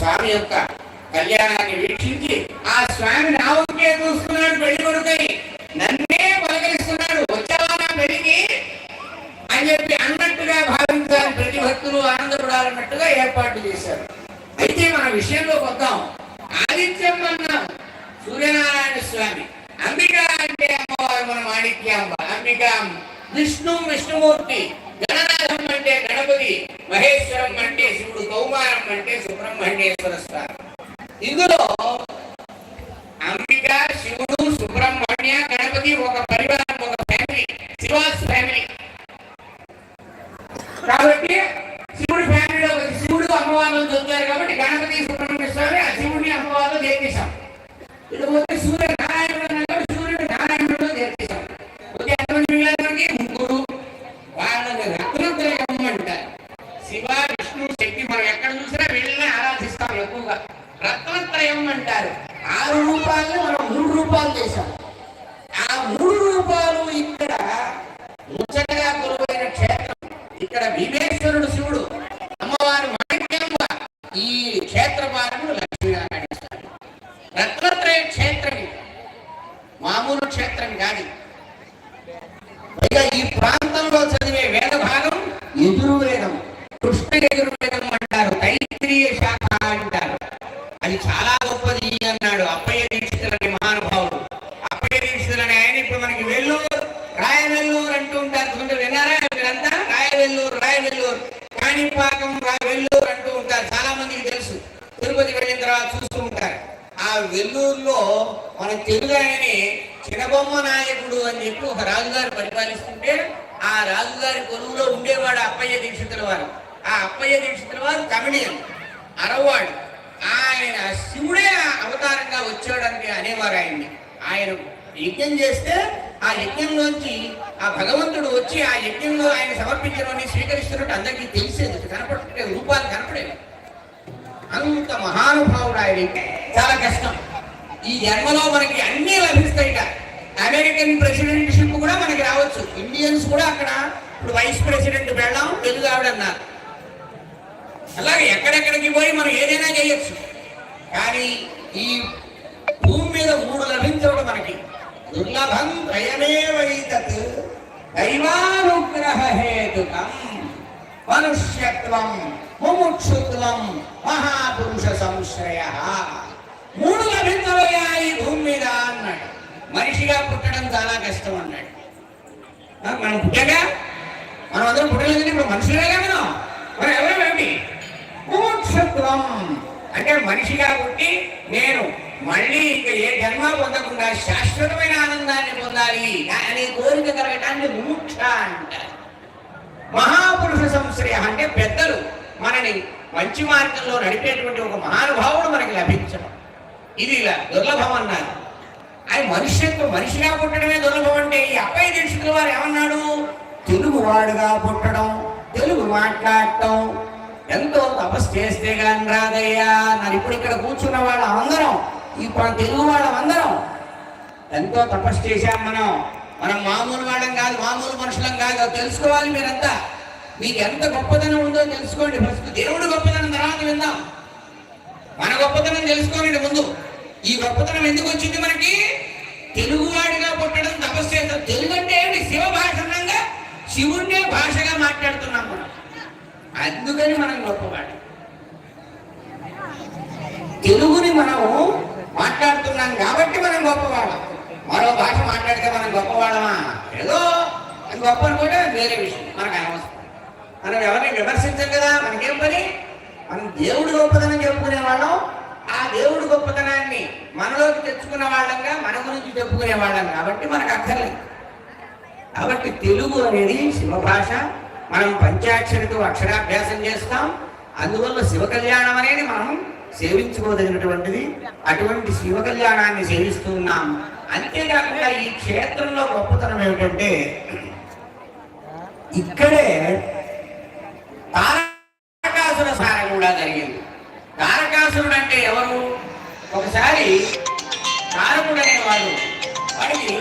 స్వామి యొక్క కళ్యాణాన్ని వీక్షించి ఆ స్వామి నా ఒకే చూస్తున్నాడు పెళ్ళి కొడుకై. నన్నే పలకరిస్తున్నాడు వచ్చావా నా పెళ్ళికి? అని చెప్పి అన్నట్టుగా భావించాలి ప్రతి భక్తులు ఆనందపడాలన్నట్టుగా ఏర్పాట్లు చేశారు. అయితే మన విషయంలోకి వద్దాం. ఆదిత్యం అన్నాం సూర్యనారాయణ స్వామి అంబిక అంటే అమ్మవారు మన మాణిక్యాంబ అంబిక విష్ణు విష్ణుమూర్తి గణనాథం అంటే గణపతి మహేశ్వరం అంటే శివుడు కౌమారం అంటే సుబ్రహ్మణ్యేశ్వర స్వామి. ఇందులో అంబిక శివుడు సుబ్రహ్మణ్య గణపతి ఒక పరివారం ఒక ఫ్యామిలీ శివాస్ ఫ్యామిలీ కాబట్టి శివుడి ఫ్యామిలీలో శివుడు అమ్మవారిలో చదువుతారు కాబట్టి గణపతి సుబ్రహ్మణ్య స్వామి ఆ శివుడిని అమ్మవారిలో చేర్చేశాం వాళ్ళని రత్నత్రయం అంటారు శివ విష్ణు శక్తి మనం ఎక్కడ చూసినా వీళ్ళని ఆరాధిస్తాం ఎక్కువగా రత్నత్రయం అంటారు ఆరు రూపాయలు మనం మూడు రూపాయలు చేశాం. ఆ మూడు రూపాయలు ఇక్కడ ముచ్చటగా కొలువైన క్షేత్రం. ఇక్కడ భీమేశ్వరుడు శివుడు. అమ్మవారు మాణిక్యంగా ఈ క్షేత్రపాలకుడు లక్ష్మీనారాయణ స్వామి రత్నత్రయ క్షేత్రం ఇది. మామూలు క్షేత్రం కాదు పైగా ఈ ప్రాంతంలో చదివే వేద భాగం కృష్ణ ఎదుర్వేదం అంటారు తైత్రీయ శాఖ అంటారు. అది చాలా గొప్పది అన్నాడు అప్పయ్య దీక్షితులని మహానుభావుడు. అప్పయ్య దీక్షితులని ఆయన ఇప్పుడు మనకి వెల్లూరు రాయవెల్లూరు అంటూ ఉంటారు చూడండి విన్నారా మీరంతా? రాయవెల్లూరు రాయవెల్లూరు కాణిపాకం రాయవెల్లూరు అంటూ ఉంటారు చాలా మందికి తెలుసు. తిరుపతి వెళ్ళిన తర్వాత చూస్తూ ఉంటారు. ఆ వెల్లూరులో మన తెలుగు ఆయనే చినబొమ్మ నాయకుడు అని చెప్పి ఒక రాజుగారు పరిపాలిస్తుంటే ఆ రాజుగారి కొలువులో ఉండేవాడు అప్పయ్య దీక్షితుల వారు. ఆ అప్పయ్య దీక్షితుల వారు తమిళియన్ అరవాడు. ఆయన శివుడే అవతారంగా వచ్చాడని అనేవారు ఆయన్ని. ఆయన యజ్ఞం చేస్తే ఆ యజ్ఞంలోంచి ఆ భగవంతుడు వచ్చి ఆ యజ్ఞంలో ఆయన సమర్పించడం స్వీకరిస్తున్నట్టు అందరికీ తెలిసేది. కనపడే రూపాలు కనపడేవి. అంత మహానుభావుడు ఆయన చాలా కష్టం. ఈ జన్మలో మనకి అన్నీ లభిస్తాయిట. అమెరికన్ ప్రెసిడెంట్షిప్ కూడా మనకి రావచ్చు. ఇండియన్స్ కూడా అక్కడ ఇప్పుడు వైస్ ప్రెసిడెంట్ వెళ్ళాం తెలుగు ఆవిడన్నారు అలాగే ఎక్కడెక్కడికి పోయి మనం ఏదైనా చేయొచ్చు. కానీ ఈ భూమి మీద మూడు లభించడం మనకి దుర్లభం త్రయమే వైతత్ దైవానుగ్రహ హేతుకం మనుష్యత్వం ముముక్షుత్వం మహాపురుష సంశ్రయ. మూడు లభించబోయా ఈ భూమి మీద అన్నాడు మనిషిగా పుట్టడం చాలా కష్టం అన్నాడు. మనం పుట్టగా? మనం అందరం పుట్టలేదు ఇప్పుడు మనుషులేగా మనం. మనం ఎవరేమేమి? మోక్షత్వం అంటే మనిషిగా పుట్టి నేను మళ్ళీ ఇక ఏ జన్మ పొందకుండా శాశ్వతమైన ఆనందాన్ని పొందాలి అనే కోరిక కలగటాన్ని ముముక్ష అంటారు. మహాపురుష సంశ్రయ అంటే పెద్దలు మనని మంచి మార్గంలో నడిపేటువంటి ఒక మహానుభావుడు మనకి లభించడం. ఇది ఇలా దుర్లభం అన్నారు. ఆయన మనుష్యత్వం మనిషిగా పుట్టడమే దుర్లభం అంటే ఈ అబ్బాయి దీక్షితుల వారు ఏమన్నాడు? తెలుగు వాడుగా పుట్టడం తెలుగు మాట్లాడటం ఎంతో తపస్సు చేస్తే కానీ రాదయ్యా నన్ను ఇప్పుడు ఇక్కడ కూర్చున్న వాళ్ళం అందరం ఇప్పుడు తెలుగు వాళ్ళం అందరం ఎంతో తపస్సు చేశాం మనం. మనం మామూలు వాళ్ళం కాదు మామూలు మనుషులం కాదు తెలుసుకోవాలి మీరంతా. మీకు ఎంత గొప్పతనం ఉందో తెలుసుకోండి. ఫస్ట్ దేవుడు గొప్పతనం తర్వాత విందాం. మన గొప్పతనం తెలుసుకోనండి ముందు. ఈ గొప్పతనం ఎందుకు వచ్చింది మనకి? తెలుగువాడిగా పుట్టడం తపస్సు చేస్తాం తెలుగు అంటే ఏంటి శివ భాషణంగా శివుణ్ణే భాషగా మాట్లాడుతున్నాం మనం. అందుకని మనం గొప్పవాడు. తెలుగుని మనం మాట్లాడుతున్నాం కాబట్టి మనం గొప్పవాళ్ళం. మరో భాష మాట్లాడితే మనం గొప్పవాళ్ళమా? ఏదో అది గొప్ప అనుకుంటే వేరే విషయం. మనకు అనవసరం. మనం ఎవరిని విమర్శించం కదా? మనకేం పని? మనం దేవుడు గొప్పతనం దేవుడు గొప్పతనాన్ని మనలోకి తెచ్చుకున్న వాళ్ళంగా మన గురించి చెప్పుకునే వాళ్ళం కాబట్టి మనకు అక్కర్లేదు. కాబట్టి తెలుగు అనేది శివభాష. మనం పంచాక్షరితో అక్షరాభ్యాసం చేస్తాం. అందువల్ల శివ కళ్యాణం అనేది మనం సేవించుకోదగినటువంటిది. అటువంటి శివ కళ్యాణాన్ని సేవిస్తున్నాం అంతేకాకుండా ఈ క్షేత్రంలో గొప్పతనం ఏమిటంటే ఇక్కడే తారకాసుర సారం కూడా జరిగింది. ఒకసారి కారకుడు అనేవాడు వాడికి